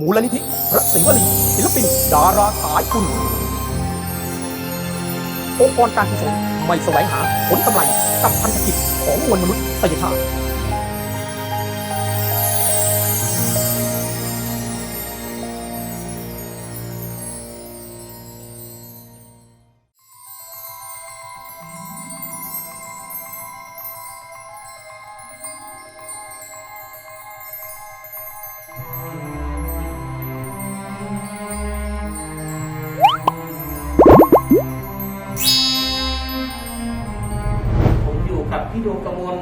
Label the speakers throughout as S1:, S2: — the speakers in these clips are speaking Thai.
S1: มูลนิธิพระศิวลีศิลปิน ดาราสายคุณองค์กรการกุศลไม่แสวงหาผลกำไรกับพันธกิจของมวลมนุษยชาติ
S2: พี่ดวงกมล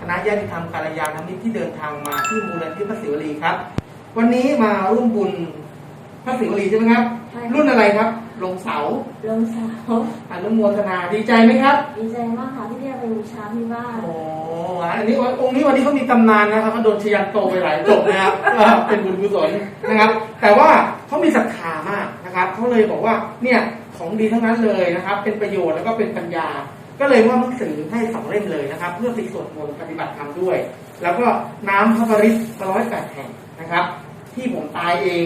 S2: คณะญาติธรรมการยานมิตรที่เดินทางมาที่มูลนิธิพระศิวลีครับ วันนี้มาร่วมบุญพระศิวลีใช่ไหมครับ
S3: ใช่
S2: รุ่นอะไรครับลงเสา
S3: ลงสาว
S2: อนุโมทนาดีใจไหมครับ
S3: ดีใจมากค่ะที่ได้ไปบูชาที่บ้าน
S2: โอ้อันนี้วันองค์นี้วันนี้เขามีตำนานนะครับเขาโดนชยันโตไปหลายจบนะครับว่าเป็นบุญกุศลนะครับ แต่ว่าเขามีศรัทธามากนะครับเขาเลยบอกว่าเนี่ยของดีทั้งนั้นเลยนะครับ เป็นประโยชน์แล้วก็เป็นปัญญา ก็เลยว่าหนังสือให้สองเล่มเลยนะครับ เพื่อไปสวดมนต์ปฏิบัติธรรมด้วย แล้วก็น้ำพระปริศร้อยแปดแห่งนะครับ ที่ผมตายเอง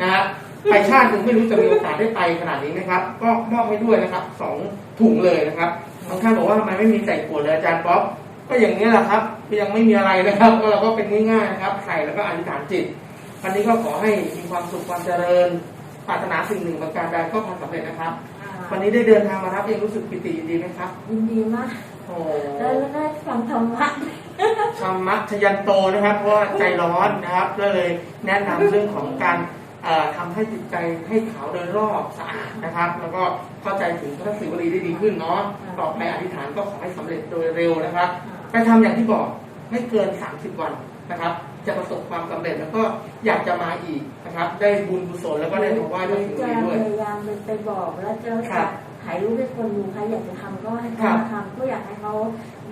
S2: นะครับไปชาติหนึ่งไม่รู้จะมีโอกาสได้ไปขนาดนี้นะครับ ก็มอบให้ด้วยนะครับสองถุงเลยนะครับบางท่านบอกว่าทำไมไม่มีใส่ขวดเลยอาจารย์ป๊อปก็อย่างนี้แหละครับยังไม่มีอะไรนะครับเราก็เป็นง่ายๆนะครับใส่แล้วก็อธิษฐานจิตวันนี้ก็ขอให้มีความสุขความเจริญปรารถนาสิ่งหนึ่งประการใดก็พันสำเร็จนะครับ วันนี้ได้เดินทางมารับเองรู้สึกปิติยินดีไหมครับ
S3: ยินดีมาก
S2: โอ้
S3: แล้วได้ฟังธรรมะ
S2: ธรรมะชยันโตนะครับ เพราะว่าใจร้อนนะครับก็เลยแนะนำเรื่องของการเอ่อทำให้จิตใจให้ขาวโดยรอบสะอาดนะครับ แล้วก็เข้าใจถึงพระศิวลีได้ดีขึ้นเนาะต่อไปอธิษฐานก็ขอให้สำเร็จโดยเร็วนะครับไปทำอย่างที่บอกไม่เกิน 30 วันนะครับ จะประสบความสำเร็จแล้วก็อยากจะมาอีกนะครับ ได้บุญกุศลแล้วก็ได้ถวายด้วยสิ่ง
S3: จะ
S2: ดี
S3: พ
S2: ด้วย
S3: ยายามไปบอกแล้วจะ
S2: ครั
S3: จะ
S2: บ
S3: ถ่ายรูปให้คนดูใครอยากจะทำก็ให้
S2: ครั
S3: เขา
S2: บ
S3: มาทำก็อยากให้เขา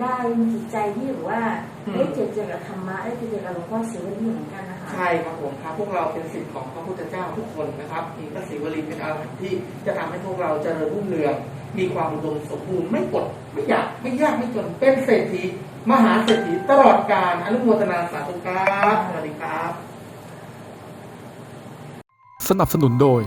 S3: ได้จิตใจที่แบบว่า
S2: อืม
S3: ได้เจอเจอกับธรรมะได้เจอเจอกับหลวงพ่อศิวลีเหมือนกันนะคะ
S2: ใช่ครับผมครับพวกเราเป็นสิทธิ์ของพระพุทธเจ้าทุกคนนะครับมีพระศิวลีเป็นอาหารที่จะทำให้พวกเราเจริญรุ่งเรืองมีความอุดมสมบูรณ์ไม่กดไม่อยากไม่ยากไม่จนเป็นเศรษฐี มหาเศรษฐีตลอดกาลอนุโมทนาสาธุครับสวัสดีครับ
S1: สนับสนุนโดย